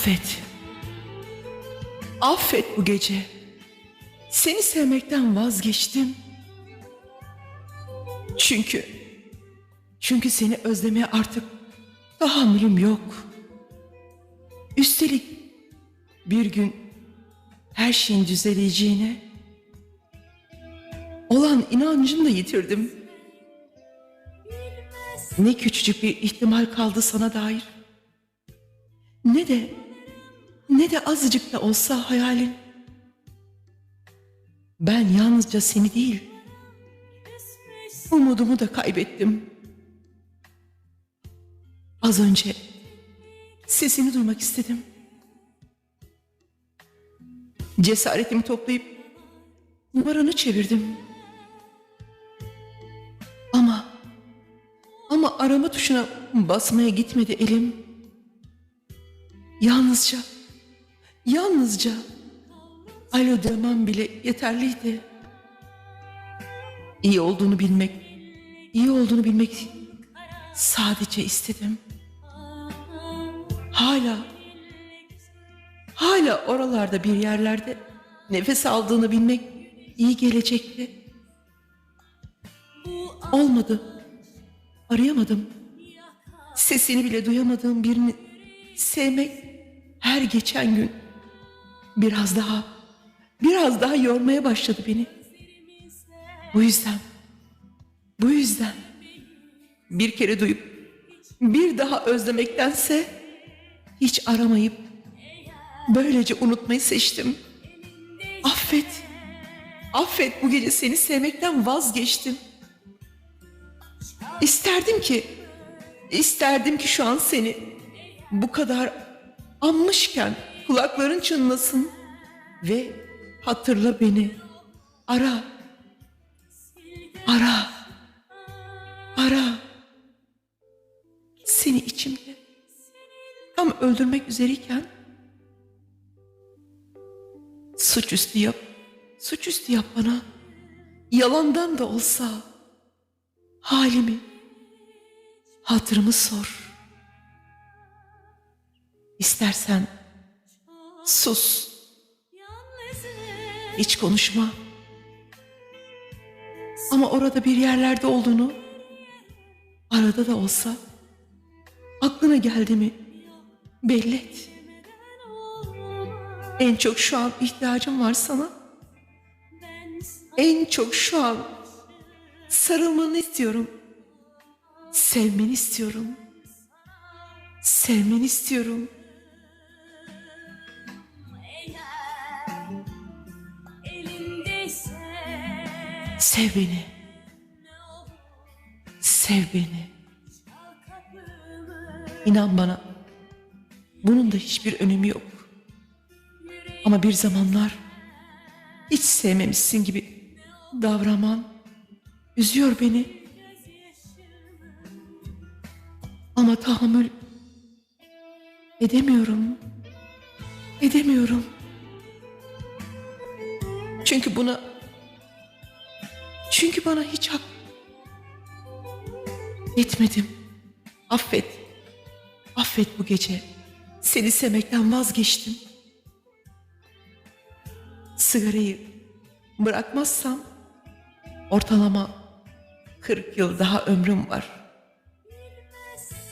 Affet. Affet bu gece. Seni sevmekten vazgeçtim. Çünkü çünkü seni özlemeye artık tahammülüm yok. Üstelik bir gün her şeyin düzeleceğine olan inancını da yitirdim. Ne küçücük bir ihtimal kaldı sana dair. Ne de ne de azıcık da olsa hayalin. Ben yalnızca seni değil, umudumu da kaybettim. Az önce sesini duymak istedim. Cesaretimi toplayıp numaranı çevirdim. Ama ama arama tuşuna basmaya gitmedi elim. Yalnızca, yalnızca alo demem bile yeterliydi. İyi olduğunu bilmek, iyi olduğunu bilmek sadece istedim. Hala, hala oralarda bir yerlerde nefes aldığını bilmek iyi gelecekti. Olmadı. Arayamadım. Sesini bile duyamadığım birini sevmek her geçen gün biraz daha biraz daha yormaya başladı beni. Bu yüzden bu yüzden bir kere duyup bir daha özlemektense hiç aramayıp böylece unutmayı seçtim. Affet. Affet bu gece seni sevmekten vazgeçtim. İsterdim ki isterdim ki şu an seni bu kadar anmışken kulakların çınlasın ve hatırla beni. Ara. Ara. Ara. Seni içimde tam öldürmek üzereyken suçüstü yap. Suçüstü yap bana. Yalandan da olsa halimi, hatırımı sor. İstersen sus, hiç konuşma. Ama orada bir yerlerde olduğunu, arada da olsa aklına geldi mi belli et. En çok şu an ihtiyacım var sana. En çok şu an sarılmanı istiyorum. Sevmeni istiyorum. Sevmeni istiyorum. Sev beni. Sev beni. İnan bana. Bunun da hiçbir önemi yok. Ama bir zamanlar hiç sevmemişsin gibi davranman üzüyor beni. Ama tahammül edemiyorum. Edemiyorum. Çünkü buna çünkü bana hiç hak etmedim. Affet. Affet bu gece. Seni sevmekten vazgeçtim. Sigarayı bırakmazsam ortalama 40 yıl daha ömrüm var.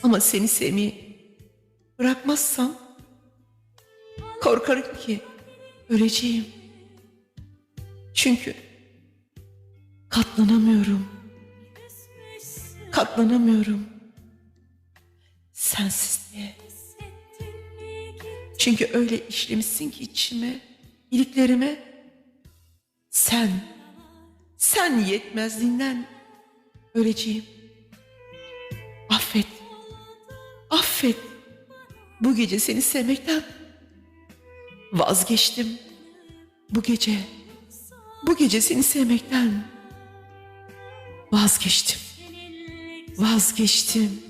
Ama seni sevmeyi bırakmazsam korkarım ki öleceğim. Çünkü katlanamıyorum. Katlanamıyorum. Sensizliğe. Çünkü öyle işlemişsin ki içime, iliklerime. Sen, sen yetmezliğinden öleceğim. Affet, affet. Bu gece seni sevmekten vazgeçtim. Bu gece, bu gece seni sevmekten vazgeçtim. Vazgeçtim.